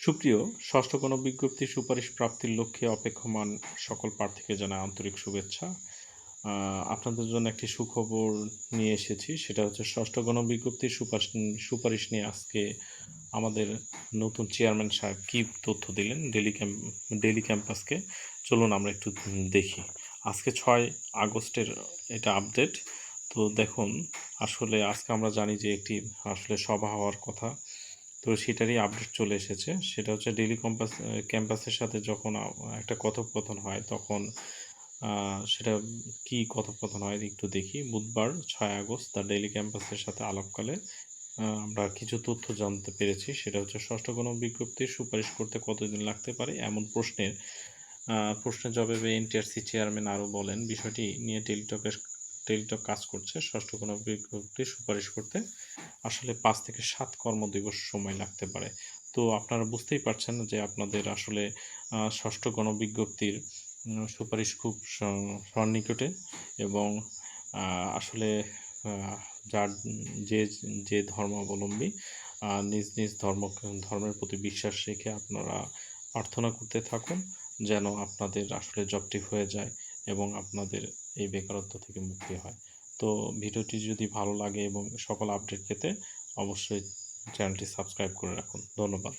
সুপ্রিয়, ষষ্ঠ কোনো বিজ্ঞপ্তি সুপারিশ প্রাপ্তির লক্ষ্যে অপেক্ষমান সকল প্রার্থীকে জানাই আন্তরিক শুভেচ্ছা। আপনাদের জন্য একটি সুখবর নিয়ে এসেছি, সেটা হচ্ছে ষষ্ঠ গণবিজ্ঞপ্তি সুপারিশ সুপারিশ নিয়ে আজকে আমাদের নতুন চেয়ারম্যান সাহেব কী তথ্য দিলেন ডেলি ক্যাম্প ডেলি ক্যাম্পাসকে। চলুন আমরা একটু দেখি। আজকে ছয় আগস্টের এটা আপডেট। তো দেখুন, আসলে আজকে আমরা জানি যে একটি আসলে সভা হওয়ার কথা। তো সেটারই আপডেট চলে এসেছে। সেটা হচ্ছে ডেলি কম্পাস ক্যাম্পাসের সাথে যখন একটা কথোপকথন হয়, তখন সেটা কি কথোপকথন হয় একটু দেখি। বুধবার ছয় আগস্ট দ্য ডেইলি ক্যাম্পাসের সাথে আলাপকালে আমরা কিছু তথ্য জানতে পেরেছি। সেটা হচ্ছে ষষ্ঠ কোনো বিজ্ঞপ্তির সুপারিশ করতে কতদিন লাগতে পারে এমন প্রশ্নের প্রশ্নের জবাবে এনটিআরসি চেয়ারম্যান আরও বলেন, বিষয়টি নিয়ে টেলিটকের টেলিটক কাজ করছে, ষষ্ঠ কোনো বিজ্ঞপ্তি সুপারিশ করতে। আসলে পাঁচ থেকে সাত কর্মদিবস সময় লাগতে পারে। তো আপনারা বুঝতেই পারছেন যে আপনাদের আসলে ষষ্ঠ গণবিজ্ঞপ্তির সুপারিশ খুব সন্নিকটে এবং আসলে যার যে যে ধর্মাবলম্বী নিজ নিজ ধর্ম, ধর্মের প্রতি বিশ্বাস রেখে আপনারা প্রার্থনা করতে থাকুন, যেন আপনাদের আসলে জবটি হয়ে যায়। এবং আপনাদের এই বেকারত্ব থেকে মুক্তি হয়। তো ভিডিওটি যদি ভালো লাগে এবং সকল আপডেট পেতে অবশ্যই চ্যানেলটি সাবস্ক্রাইব করে রাখুন। ধন্যবাদ।